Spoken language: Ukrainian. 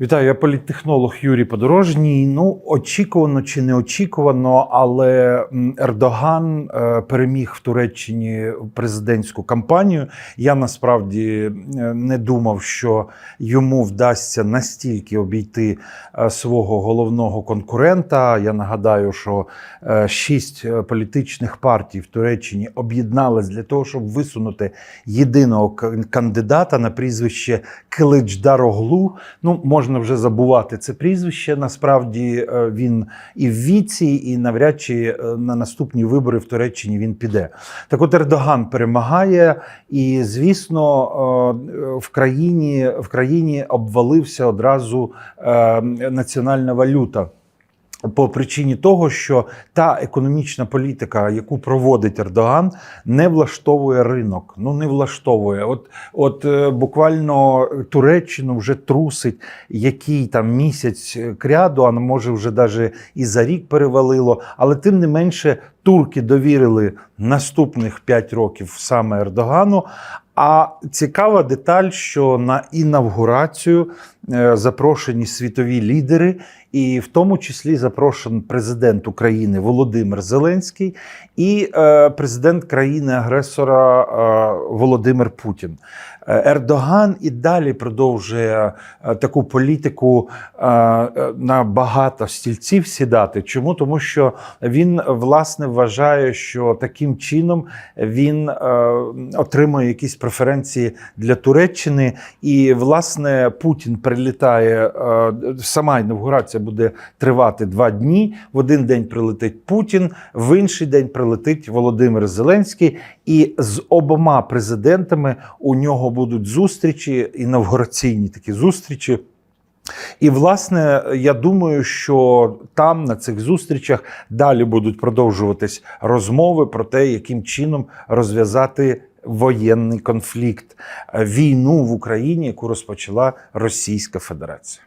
Вітаю, я політтехнолог Юрій Подорожній. Ну, очікувано чи не очікувано, але Ердоган е, переміг в Туреччині президентську кампанію. Я насправді е, не думав, що йому вдасться настільки обійти е, свого головного конкурента. Я нагадаю, що шість політичних партій в Туреччині об'єднались для того, щоб висунути єдиного кандидата на прізвище Киличдароглу. Ну, можна вже забувати це прізвище. Насправді е, він і в віці, і навряд чи е, на наступні вибори в Туреччині він піде. Так от Ердоган перемагає, і звісно, е, в країні, в країні обвалився одразу національна валюта. По причині того, що та економічна політика, яку проводить Ердоган, не влаштовує ринок. Ну не влаштовує. От, от е, буквально Туреччину вже трусить який там місяць кряду, а може вже навіть і за рік перевалило. Але тим не менше турки довірили наступних 5 років саме Ердогану. А цікава деталь, що на інавгурацію запрошені світові лідери, і в тому числі запрошений президент України Володимир Зеленський і е, президент країни-агресора е, Володимир Путін. Е, Ердоган і далі продовжує е, таку політику е, е, на багато стільців сідати. Чому? Тому що він власне вважає, що таким чином він е, отримує якісь преференції для Туреччини, і власне Путін прилітає. е, Сама інавгурація буде тривати два дні. В один день прилетить Путін, в інший день прилетить Володимир Зеленський, і з обома президентами у нього будуть зустрічі, інавгураційні такі зустрічі. І, власне, я думаю, що там на цих зустрічах далі будуть продовжуватись розмови про те, яким чином розв'язати воєнний конфлікт, е, війну в Україні, яку розпочала Російська Федерація.